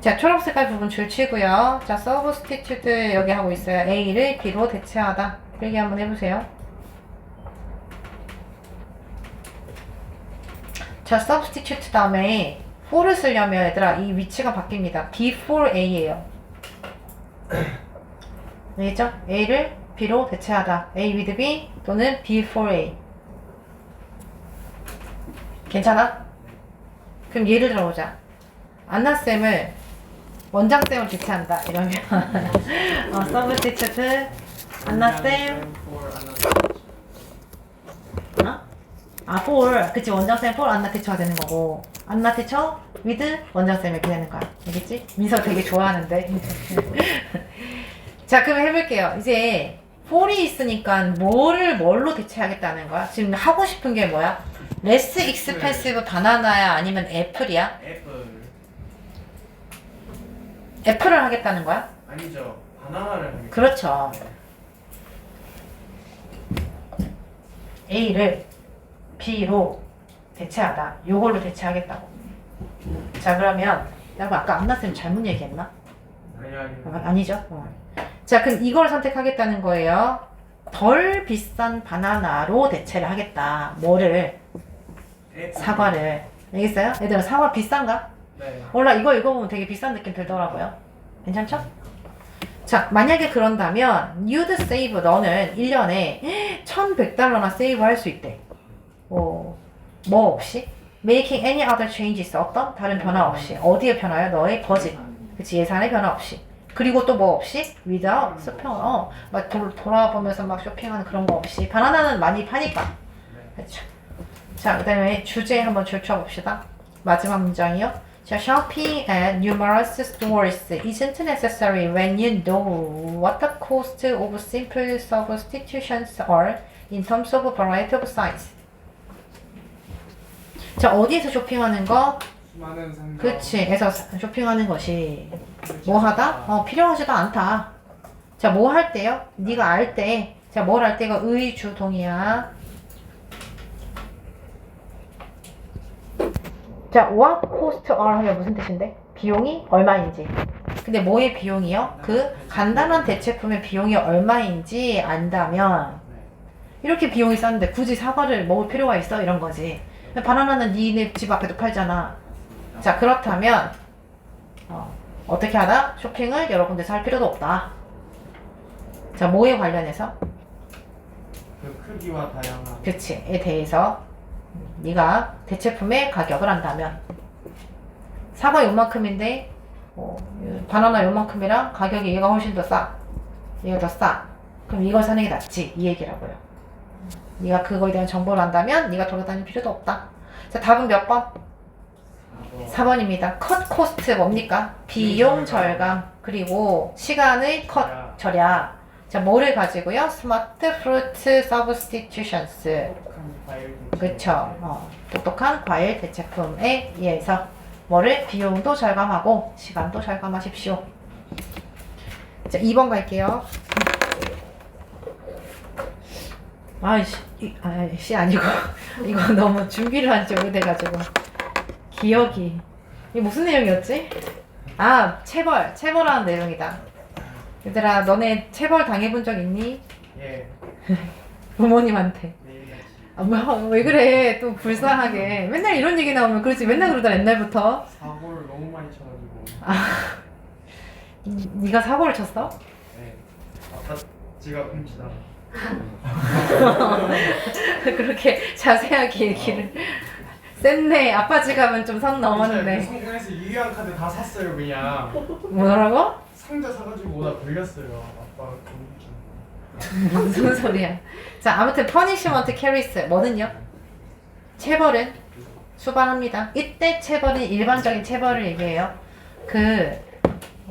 자, 초록색깔 부분 줄 치고요. 자, 서브스티튜드 여기 하고 있어요. A를 B로 대체하다. 필기 한번 해보세요. 자, substitute 다음에 for를 쓰려면 얘들아 이 위치가 바뀝니다. before a예요. 알겠죠? a를 b로 대체하다. a with b 또는 before a. 괜찮아? 그럼 예를 들어보자. 안나쌤을 원장쌤을 대체한다. 이러면 어, substitute 안나쌤 어? 아, for. 그치, 원장쌤 for 안나 대처가 되는 거고. 안나 대처 with 원장쌤 이렇게 되는 거야. 알겠지? 민서 되게 좋아하는데. 자, 그럼 해볼게요. 이제 for이 있으니까 뭐를 뭘로 대체하겠다는 거야? 지금 하고 싶은 게 뭐야? less expensive 바나나야? 아니면 애플이야? 애플 애플을 하겠다는 거야? 아니죠 바나나를 하겠다 그렇죠. A를 B로 대체하다. 요걸로 대체하겠다고. 자, 그러면, 여러분, 아까 안나쌤 잘못 얘기했나? 아니 아니 아, 아니죠? 어. 자, 그럼 이걸 선택하겠다는 거예요. 덜 비싼 바나나로 대체를 하겠다. 뭐를? 애플. 사과를. 알겠어요? 얘들아, 사과 비싼가? 네 몰라, 이거 읽어보면 되게 비싼 느낌 들더라고요. 괜찮죠? 자, 만약에 그런다면, you'd save, 너는 1년에 1100달러나 세이브 할 수 있대. 뭐, 뭐 없이? making any other changes, 어떤? 다른 변화 없이. 어디에 변화요? 너의 버짓. 그치, 예산의 변화 없이. 그리고 또 뭐 없이? without, 스평, 어, 막 돌, 돌아보면서 막 쇼핑하는 그런 거 없이. 바나나는 많이 파니까. 그쵸. 자, 그 다음에 주제 한번 줄쳐봅시다. 마지막 문장이요. 자, shopping at numerous stores isn't necessary when you know what the cost of simple substitutions are in terms of variety of size. 자, 어디에서 쇼핑하는 거? 수많은 그치. 에서 쇼핑하는 것이 뭐 하다? 어, 필요하지도 않다. 자, 뭐 할 때요? 네가 알 때. 자, 뭘 할 때가 의주동이야. 자, what cost are 하면 무슨 뜻인데? 비용이 얼마인지. 근데 뭐의 비용이요? 그 간단한 대체품의 비용이 얼마인지 안다면 이렇게 비용이 쌌는데 굳이 사과를 먹을 필요가 있어? 이런 거지. 바나나는 니네 집 앞에도 팔잖아. 자, 그렇다면 어, 어떻게 하다? 쇼핑을 여러 군데서 할 필요도 없다. 자, 뭐에 관련해서? 그 크기와 다양한 그치에 대해서 네가 대체품의 가격을 안다면 사과 요만큼인데 어, 바나나 요만큼이랑 가격이 얘가 훨씬 더 싸. 얘가 더 싸. 그럼 이걸 사는 게 낫지. 이 얘기라고요. 네가 그거에 대한 정보를 안다면 네가 돌아다닐 필요도 없다. 자, 답은 몇 번? 4번입니다. 컷 코스트 뭡니까? 비용 절감 그리고 시간의 컷 절약. 자, 뭐를 가지고요? 스마트 프루트 서브스티튜션스. 그쵸. 어, 똑똑한 과일 대체품에 의해서 뭐를 비용도 절감하고 시간도 절감하십시오. 자, 2번 갈게요. 아이씨, 이- 아이씨 아니고 이거 너무 준비를 한지 오래돼가지고 기억이 이게 무슨 내용이었지? 아, 체벌, 체벌하는 내용이다. 얘들아, 너네 체벌 당해본 적 있니? 예 부모님한테. 매일같이 아, 뭐, 왜 그래? 또 불쌍하게. 맨날 이런 얘기 나오면 그러지. 맨날 그러다 옛날부터. 사고를 너무 많이 쳐가지고 니- 네가 사고를 쳤어? 네 아빠 지갑 훔치다가 그렇게 자세하게 얘기를. 셌네. 아빠 지갑은 좀 선 넘었는데. 성공해서 유효한 카드 다 샀어요 그냥 뭐라고? 상자 사가지고 오다 걸렸어요 거 무슨 소리야. 자, 아무튼 퍼니시먼트 캐리스. 뭐는요? 체벌은 수반합니다. 이때 체벌은 일반적인 체벌을 얘기해요. 그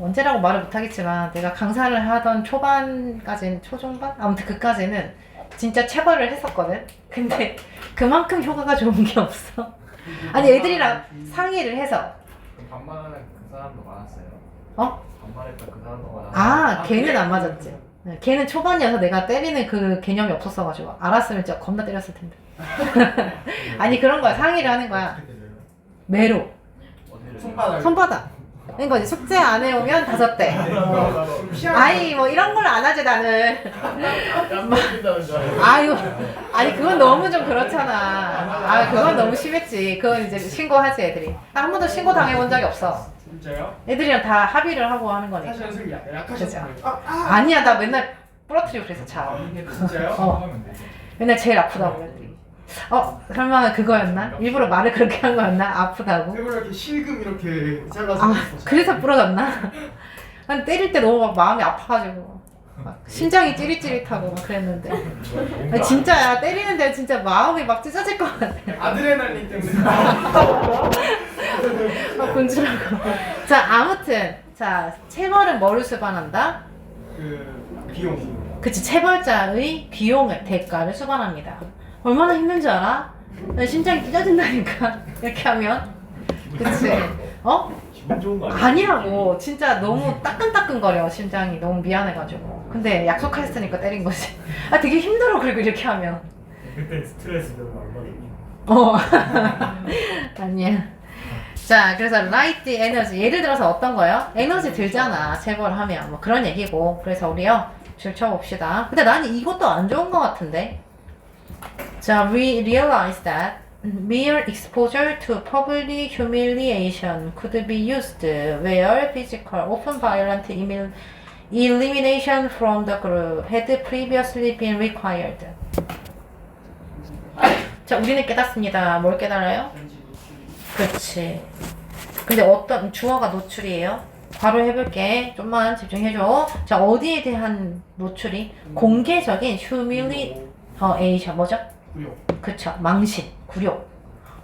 언제라고 말을 못하겠지만 내가 강사를 하던 초반까지는 초중반 아무튼 그까지는 진짜 체벌을 했었거든. 근데 그만큼 효과가 좋은 게 없어. 아니 애들이랑 상의를 해서 반말하는 그 사람도 많았어요. 어? 반말했던 그 사람도 많았어요. 아, 아, 걔는? 안 맞았지. 네, 걔는 초반이어서 내가 때리는 그 개념이 없었어가지고 알았으면 진짜 겁나 때렸을 텐데. 아니 그런 거야 상의를 하는 거야. 매로 어디를 손바닥 손바닥 그러니까 이제 숙제 안 해오면 다섯 대. 아이 뭐 이런 걸 안 하지 나는. 깜빡인다는 줄 알고. 아유, 아니 그건 너무 좀 그렇잖아. 아 그건 너무 심했지. 그건 이제 신고하지 애들이. 나한 번도 신고 당해본 적이 없어. 진짜요? 애들이랑 다 합의를 하고 하는 거니까. 사실 약- 약하셨어요. 아, 아니야 나 맨날 부러뜨리고 그래서 차. 진짜요? 어. 맨날 제일 아프다고 애들이. 어 설마 그거였나? 일부러 말을 그렇게 한 거였나? 아프다고? 일부러 이렇게 실금 이렇게 잘라서 아. 그래서 부러졌나? 난 때릴 때 너무 막 마음이 아파가지고 막 심장이 찌릿찌릿하고 막 그랬는데 아니, 진짜야 때리는데 진짜 마음이 막 찢어질 것 같아. 아드레날린 때문에. 아, 분주라고. 자, 아무튼. 자, 체벌은 뭐를 수반한다? 그 비용. 그치, 체벌자의 비용을, 대가를 수반합니다. 얼마나 힘든지 알아? 나 심장이 찢어진다니까. 이렇게 하면. 그치. 어? 기분 좋은 거 아니라고. 진짜 너무 따끈따끈거려, 심장이. 너무 미안해가지고. 근데 약속했으니까 때린 거지. 아, 되게 힘들어, 그리고 이렇게 하면. 그때 스트레스 너무 얼마나 어. 아니야. 자, 그래서 라이트 에너지. 예를 들어서 어떤 거요? 에너지 들잖아. 재벌하면. 뭐 그런 얘기고. 그래서 우리요. 줄 쳐봅시다. 근데 나는 이것도 안 좋은 것 같은데. 자, we realize that mere exposure to public humiliation could be used where physical, often violent elimination from the group had previously been required. 자, 우리는 깨닫습니다. 뭘 깨달아요? 그렇지. 근데 어떤 주어가 노출이에요? 바로 해볼게. 좀만 집중해줘. 자, 어디에 대한 노출이? 공개적인 humiliation 뭐죠? 그쵸. 망신, 굴욕.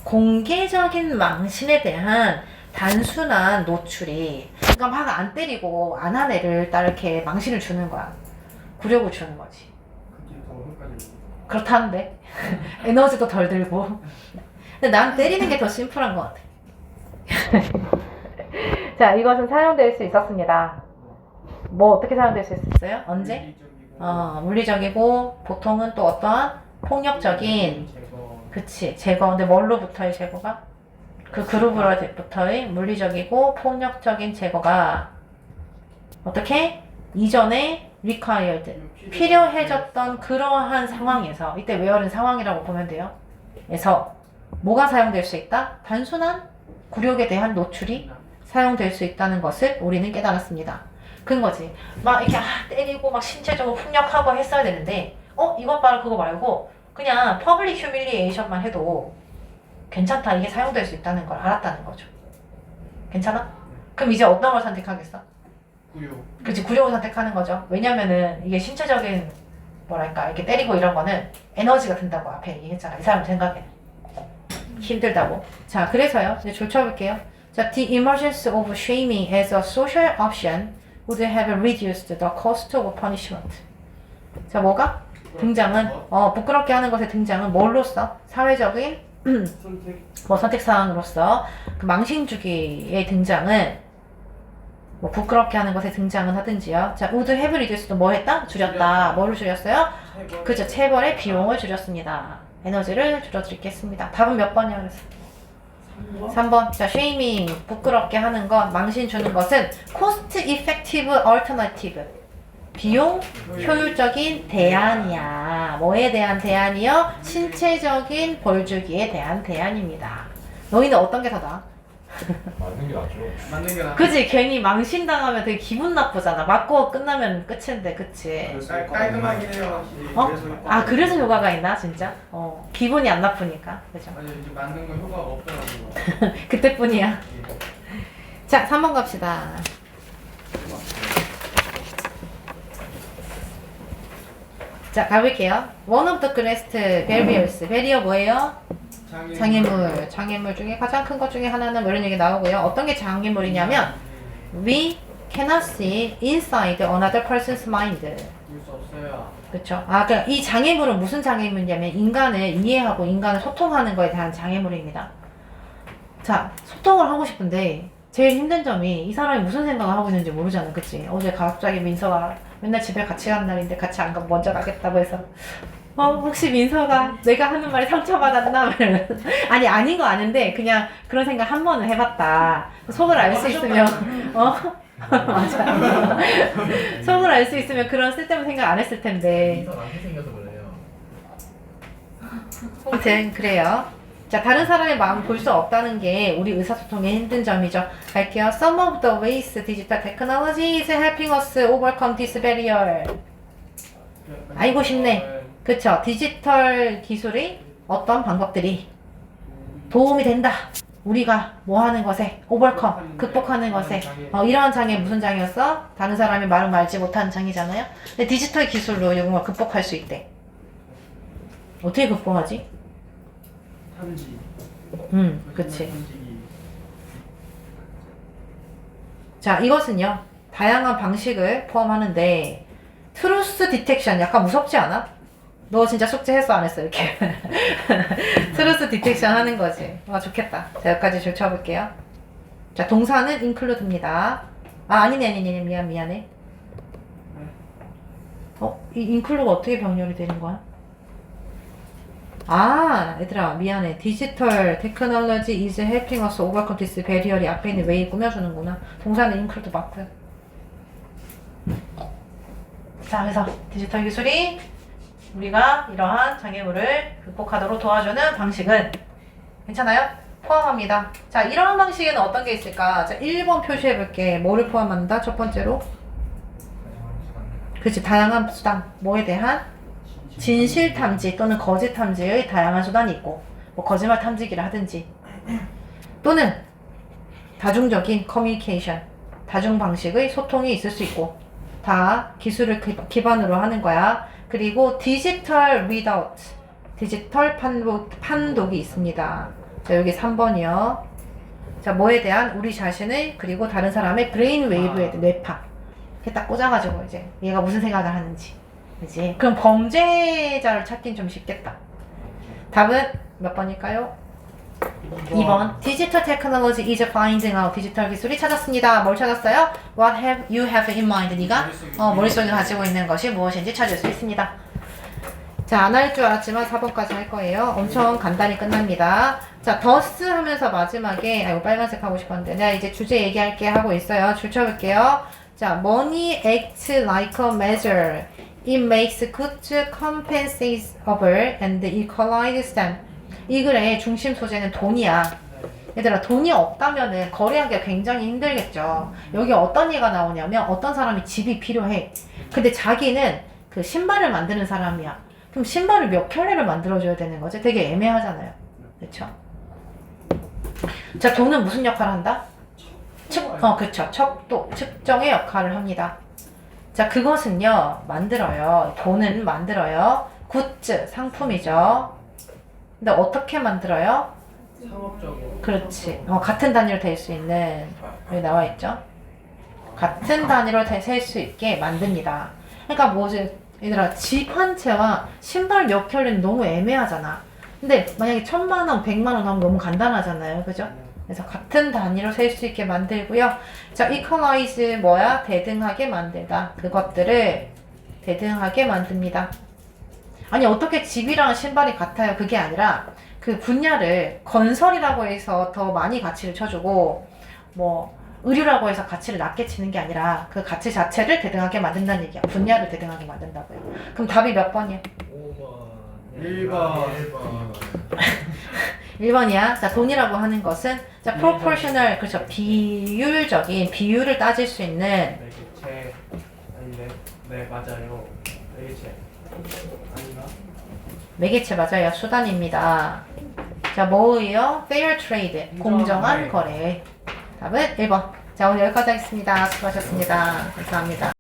공개적인 망신에 대한 단순한 노출이. 그러니까 막 안 때리고 안 한 애를 딱 이렇게 망신을 주는 거야. 굴욕을 주는 거지. 그렇다는데 에너지도 덜 들고 근데 난 때리는 게 더 심플한 것 같아 자 이것은 사용될 수 있었습니다 뭐 어떻게 사용될 수 있었어요? 언제? 물리적이고 어 물리적이고 보통은 또 어떠한 폭력적인. 그치 제거 근데 뭘로부터의 제거가? 그 그룹으로부터의 물리적이고 폭력적인 제거가 어떻게? 이전에 required 필요해졌던 그러한 상황에서 이때 웨어는 상황이라고 보면 돼요. 에서 뭐가 사용될 수 있다? 단순한 굴욕에 대한 노출이 사용될 수 있다는 것을 우리는 깨달았습니다. 그런 거지. 막 이렇게 아, 때리고 막 신체적으로 폭력하고 했어야 되는데 어 이것 봐라 그거 말고 그냥 퍼블릭 휴밀리에이션만 해도 괜찮다 이게 사용될 수 있다는 걸 알았다는 거죠. 괜찮아? 그럼 이제 어떤 걸 선택하겠어? 구요. 그치 굴욕을 선택하는 거죠. 왜냐면은 이게 신체적인 뭐랄까 이렇게 때리고 이런 거는 에너지가 든다고 앞에 얘기했잖아. 이 사람 생각에 힘들다고. 자 그래서요. 이제 줄쳐볼게요. 자 the emergence of shaming as a social option would have reduced the cost of punishment. 자 뭐가 등장은 어 부끄럽게 하는 것의 등장은 뭘로써 사회적인. 뭐 선택 사항으로서 그 망신 주기의 등장은 뭐 부끄럽게 하는 것에 등장은 하든지요. 자, would have reduced도 뭐 했다? 줄였다. 뭐를 줄였어요? 그죠. 체벌의 비용을 줄였습니다. 에너지를 줄여드리겠습니다. 답은 몇 번이야? 그래서 3번. 자, shaming 부끄럽게 하는 것, 망신 주는 것은 cost effective alternative 비용 효율적인 대안이야. 뭐에 대한 대안이요? 신체적인 벌 주기에 대한 대안입니다. 너희는 어떤 게 더 나아? 맞는 게 낫죠. 맞는 게 나. 그지? 괜히 망신 당하면 되게 기분 나쁘잖아. 맞고 끝나면 끝인데, 그치? 깔- 깔끔하긴 해요. 확실히. 어? 그래서 효과가 아, 그래서 효과가 있나, 진짜? 어, 기분이 안 나쁘니까. 그죠? 맞아요. 이제 맞는 건 효과가 없더라고요. 그때뿐이야. 자, 3번 갑시다. 자, 가볼게요. One of the greatest barriers. 베리어 뭐예요? 장애. 장애물. 장애물 중에 가장 큰 것 중에 하나는 뭐 이런 얘기 나오고요. 어떤 게 장애물이냐면, we cannot see inside another person's mind. 볼수 없어요. 그렇죠. 아, 그러니까 이 장애물은 무슨 장애물이냐면 인간을 이해하고 인간을 소통하는 것에 대한 장애물입니다. 자, 소통을 하고 싶은데 제일 힘든 점이 이 사람이 무슨 생각을 하고 있는지 모르잖아, 그치? 어제 갑자기 민서가 맨날 집에 같이 간 날인데 같이 안 가면 먼저 가겠다고 해서 어, 혹시 민서가 내가 하는 말에 상처받았나? 아니, 아닌 거 아는데, 그냥 그런 생각 한 번은 해봤다. 속을 알 수 있으면, 어? 맞아. 속을 알 수 있으면 그런 쓸데없는 생각 안 했을 텐데. 인상 안 생겨서 그래요. 아무튼, 그래요. 자, 다른 사람의 마음 볼 수 없다는 게 우리 의사소통의 힘든 점이죠. 갈게요. Some of the ways digital technology is helping us overcome this barrier. 알고 싶네. 그쵸. 디지털 기술이 어떤 방법들이 도움이 된다. 우리가 뭐 하는 것에, 오버컴, 극복하는 것에, 어, 이러한 장애 무슨 장애였어? 다른 사람이 말은 알지 못하는 장애잖아요? 근데 디지털 기술로 이런 걸 극복할 수 있대. 어떻게 극복하지? 탐지. 음, 그치. 자, 이것은요, 다양한 방식을 포함하는데, 트루스 디텍션 약간 무섭지 않아? 너 진짜 숙제 했어, 안 했어? 이렇게. 트루스 디텍션 하는 거지. 와, 좋겠다. 자, 여기까지 줄 쳐볼게요. 자, 동사는 include입니다. 아, 아니네, 아니네, 미안, 미안해. 어? 이 include가 어떻게 병렬이 되는 거야? 아, 얘들아, 미안해. 디지털 테크놀로지 is helping us overcome this barrier이 앞에 있는 way 꾸며주는구나. 동사는 include 맞고요. 자, 그래서 디지털 기술이 우리가 이러한 장애물을 극복하도록 도와주는 방식은 괜찮아요? 포함합니다. 자, 이러한 방식에는 어떤 게 있을까? 자, 1번 표시해 볼게. 뭐를 포함한다? 첫 번째로. 그치, 다양한 수단. 뭐에 대한? 진실 탐지 또는 거짓 탐지의 다양한 수단이 있고, 뭐 거짓말 탐지기를 하든지, 또는 다중적인 커뮤니케이션, 다중 방식의 소통이 있을 수 있고, 다 기술을 기- 기반으로 하는 거야. 그리고 디지털 리드아웃, 디지털 판독, 판독이 있습니다. 자, 여기 3번이요. 자, 뭐에 대한 우리 자신의 그리고 다른 사람의 브레인 웨이브에 대한 뇌파. 이렇게 딱 꽂아가지고 이제 얘가 무슨 생각을 하는지. 그지? 그럼 범죄자를 찾긴 좀 쉽겠다. 답은 몇 번일까요? 2번. 디지털 테크놀로지 is finding out. 디지털 기술이 찾았습니다. 뭘 찾았어요? What have you have in mind? 네가 어, 머릿속에 가지고 있는 것이 무엇인지 찾을 수 있습니다. 자, 안 할 줄 알았지만 4번까지 할 거예요. 엄청 간단히 끝납니다. 자, 더스 하면서 마지막에, 아이고, 빨간색 하고 싶었는데, 내가 이제 주제 얘기할게 하고 있어요. 줄 쳐볼게요. 자, money acts like a measure. It makes goods compensable and equalizes them. 이 글의 중심 소재는 돈이야. 얘들아, 돈이 없다면은 거래하기가 굉장히 힘들겠죠. 여기 어떤 얘가 나오냐면 어떤 사람이 집이 필요해. 근데 자기는 그 신발을 만드는 사람이야. 그럼 신발을 몇 켤레를 만들어줘야 되는 거지? 되게 애매하잖아요. 그쵸? 자, 돈은 무슨 역할을 한다? 측, 어, 그쵸. 척도, 측정의 역할을 합니다. 자, 그것은요, 만들어요. 돈은 만들어요. 굿즈, 상품이죠. 근데 어떻게 만들어요? 상업적으로. 그렇지. 어, 같은 단위로 될 수 있는, 여기 나와 있죠? 같은 단위로 셀 수 있게 만듭니다. 그러니까 뭐지, 얘들아, 집 한 채와 신발 몇 켤레는 너무 애매하잖아. 근데 만약에 천만 원, 백만 원 하면 너무 간단하잖아요. 그죠? 그래서 같은 단위로 셀 수 있게 만들고요. 자, equalize 뭐야? 대등하게 만들다. 그것들을 대등하게 만듭니다. 아니, 어떻게 집이랑 신발이 같아요? 그게 아니라 그 분야를 건설이라고 해서 더 많이 가치를 쳐주고, 뭐, 의류라고 해서 가치를 낮게 치는 게 아니라 그 가치 자체를 대등하게 만든다는 얘기야. 분야를 대등하게 만든다고요. 그럼 답이 몇 번이야? 5번. 1번. 1번. 1번이야. 자, 돈이라고 하는 것은 자, proportional 그렇죠. 비율적인 비율을 따질 수 있는 매개체. 아니, 네, 네, 맞아요. 매개체. 아닌가? 매개체 맞아요. 수단입니다. 자, 뭐예요? fair trade. 공정한 거래. 답은 1번. 자, 오늘 여기까지 하겠습니다. 수고하셨습니다. 감사합니다.